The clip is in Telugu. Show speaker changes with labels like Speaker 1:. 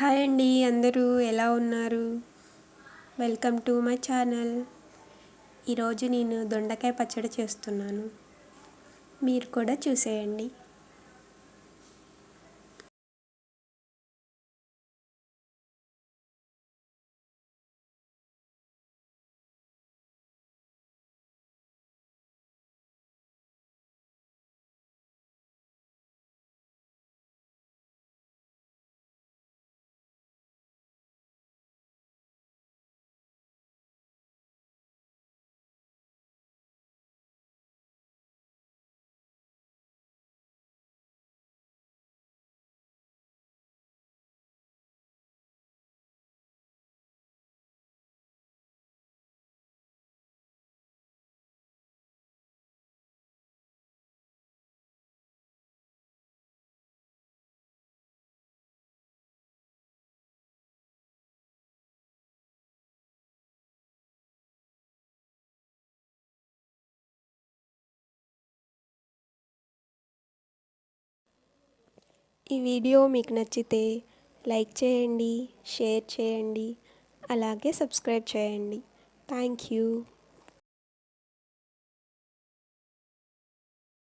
Speaker 1: హాయ్ అండి అందరూ ఎలా ఉన్నారు? వెల్కమ్ టు మై ఛానల్ ఈరోజు నేను దొండకాయ పచ్చడి చేస్తున్నాను. మీరు కూడా చూసేయండి. ఈ వీడియో మీకు నచ్చితే లైక్ చేయండి షేర్ చేయండి అలాగే సబ్స్క్రైబ్ చేయండి. Thank you.